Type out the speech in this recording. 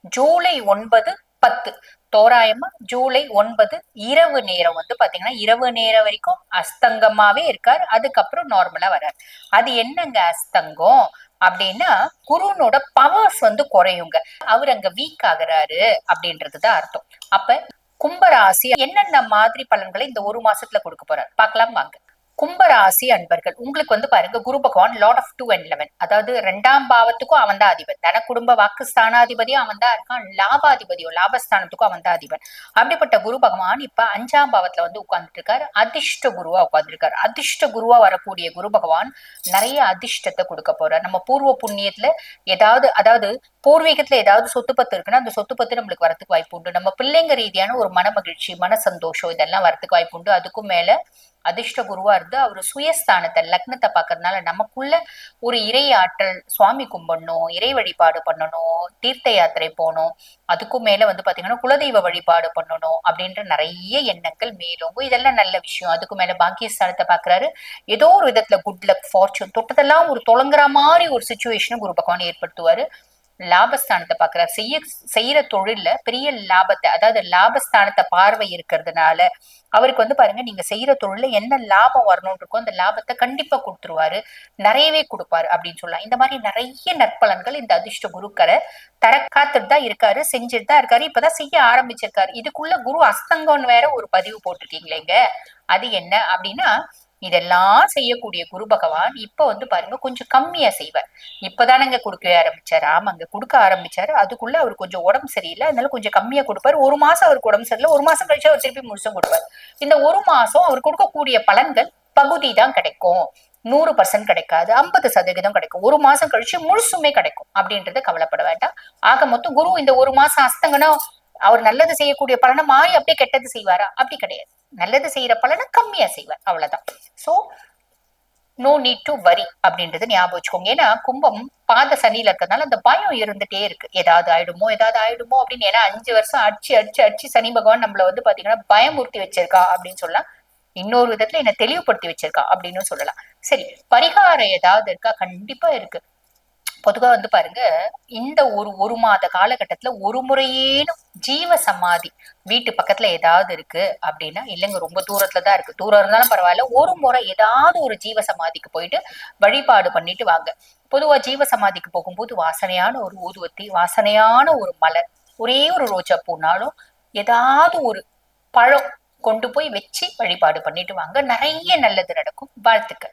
ஜூலை ஒன்பது பத்து. தோராயமா ஜூலை ஒன்பது இரவு நேரம் வந்து பாத்தீங்கன்னா இரவு நேரம் வரைக்கும் அஸ்தங்கமாவே இருக்கார். அதுக்கப்புறம் நார்மலா வர்றார். அது என்னங்க அஸ்தங்கம்? அப்படின்னா குருனோட பவர்ஸ் வந்து குறையுங்க. அவர் அங்க வீக் ஆகுறாரு அப்படின்றதுதான் அர்த்தம். அப்ப கும்பராசி என்னென்ன மாதிரி பலன்களை இந்த ஒரு மாசத்துல கொடுக்க போறாரு? பார்க்கலாம் வாங்க. கும்பராசி அன்பர்கள் உங்களுக்கு வந்து பாருங்க Guru Bhagavan lord of two and eleven அதாவது ரெண்டாம் பாவத்துக்கும் அவன் தான் அதிபன். தன குடும்ப வாக்கு ஸ்தானாதிபதியும் அவன் தான் இருக்கான். லாபாதிபதியோ லாபஸ்தானத்துக்கும் அவன் தான் அதிபன். அப்படிப்பட்ட குரு பகவான் இப்ப அஞ்சாம் பாவத்துல வந்து உட்கார்ந்துட்டு இருக்காரு அதிர்ஷ்ட குருவா உட்கார்ந்துருக்காரு அதிர்ஷ்ட குருவா வரக்கூடிய குரு பகவான் நிறைய அதிர்ஷ்டத்தை கொடுக்க போறார். நம்ம பூர்வ புண்ணியத்துல ஏதாவது அதாவது பூர்வீகத்துல ஏதாவது சொத்து பத்து இருக்குன்னா அந்த சொத்து பத்து நம்மளுக்கு வரத்துக்கு வாய்ப்பு உண்டு. நம்ம பிள்ளைங்க ரீதியான ஒரு மன மகிழ்ச்சி மன சந்தோஷம் இதெல்லாம் வரத்துக்கு வாய்ப்பு உண்டு. அதுக்கும் மேல அதிர்ஷ்ட குருவா இருந்து அவர் சுயஸ்தானத்தை லக்னத்தை பார்க்கறதுனால நமக்குள்ள ஒரு இறை ஆற்றல் சுவாமி கும்பிடணும் இறை வழிபாடு பண்ணணும் தீர்த்த யாத்திரை போகணும் அதுக்கும் மேல வந்து பாத்தீங்கன்னா குலதெய்வ வழிபாடு பண்ணணும் அப்படின்ற நிறைய எண்ணங்கள் மேலோங்கும். இதெல்லாம் நல்ல விஷயம். அதுக்கு மேல பாக்கியஸ்தானத்தை பாக்குறாரு. ஏதோ ஒரு விதத்துல குட் லக் ஃபார்ச்சூன் தொட்டதெல்லாம் ஒரு தொலங்குற மாதிரி ஒரு சுச்சுவேஷனை குரு பகவான் ஏற்படுத்துவாரு. லாபஸ்தானத்தை பாக்குறாரு செய்ய செய்யற தொழில்ல பெரிய லாபத்தை அதாவது லாபஸ்தானத்தை பார்வை இருக்கிறதுனால அவருக்கு வந்து பாருங்க நீங்க செய்யற தொழில என்ன லாபம் வரணும்னு இருக்கோ அந்த லாபத்தை கண்டிப்பா கொடுத்துருவாரு. நிறையவே கொடுப்பாரு அப்படின்னு சொல்லலாம். இந்த மாதிரி நிறைய நற்பலன்கள் இந்த அதிர்ஷ்ட குருக்கரை தர காத்துட்டு தான் இருக்காரு செஞ்சுட்டு தான் இருக்காரு. இப்பதான் செய்ய ஆரம்பிச்சிருக்காரு. இதுக்குள்ள குரு அஸ்தங்கம்னு வேற ஒரு பதிவு போட்டிருக்கீங்களேங்க அது என்ன அப்படின்னா இதெல்லாம் செய்யக்கூடிய குரு பகவான் இப்ப வந்து பாருங்க கொஞ்சம் கம்மியா செய்வார். இப்பதானங்க கொடுக்க ஆமா ஆமாங்க கொடுக்க ஆரம்பிச்சாரு. அதுக்குள்ள அவர் கொஞ்சம் உடம்பு சரியில்லை. அதனால கொஞ்சம் கம்மியா கொடுப்பார். ஒரு மாசம் அவருக்கு உடம்பு சரியில்லை. ஒரு மாசம் கழிச்சு அவர் திருப்பி முழுசும் கொடுப்பார். இந்த ஒரு மாசம் அவர் கொடுக்கக்கூடிய பலன்கள் பகுதி தான் கிடைக்கும். நூறு பர்சன்ட் கிடைக்காது. ஐம்பது சதவீதம் கிடைக்கும். ஒரு மாசம் கழிச்சு முழுசுமே கிடைக்கும் அப்படின்றத கவலைப்பட வேண்டாம். ஆக மொத்தம் குரு இந்த ஒரு மாசம் அஸ்தங்கன்னா அவர் நல்லது செய்யக்கூடிய பலனை மாறி அப்படியே கெட்டது செய்வாரா? அப்படி கிடையாது. நல்லது செய்யற பலனை கம்மியா செய்வார். அவ்வளவுதான். So no need to worry அப்படின்றது ஞாபகம் வச்சுக்கோங்க. ஏன்னா கும்பம் பாத சனியில இருக்கிறதுனால அந்த பயம் இருந்துட்டே இருக்கு. ஏதாவது ஆயிடுமோ ஏதாவது ஆயிடுமோ அப்படின்னு. ஏன்னா அஞ்சு வருஷம் அடிச்சு அடிச்சு அடிச்சு சனி பகவான் நம்மள வந்து பாத்தீங்கன்னா பயமுறுத்தி வச்சிருக்கா அப்படின்னு சொல்லலாம். இன்னொரு விதத்துல என்ன தெளிவுபடுத்தி வச்சிருக்கா அப்படின்னு சொல்லலாம். சரி பரிகாரம் ஏதாவது இருக்கா? கண்டிப்பா இருக்கு. பொதுவா வந்து பாருங்க இந்த ஒரு ஒரு மாத காலகட்டத்துல ஒரு முறையேனும் ஜீவ சமாதி வீட்டு பக்கத்துல ஏதாவது இருக்கு அப்படின்னா இல்லைங்க ரொம்ப தூரத்துல தான் இருக்கு. தூரம் இருந்தாலும் பரவாயில்ல. ஒரு முறை ஏதாவது ஒரு ஜீவ சமாதிக்கு போயிட்டு வழிபாடு பண்ணிட்டு வாங்க. பொதுவா ஜீவ சமாதிக்கு போகும்போது வாசனையான ஒரு ஊதுவத்தி வாசனையான ஒரு மலர் ஒரே ஒரு ரோஜா பூனாலும் ஏதாவது ஒரு பழம் கொண்டு போய் வச்சு வழிபாடு பண்ணிட்டு வாங்க. நிறைய நல்லது நடக்கும். வாழ்த்துக்கள்.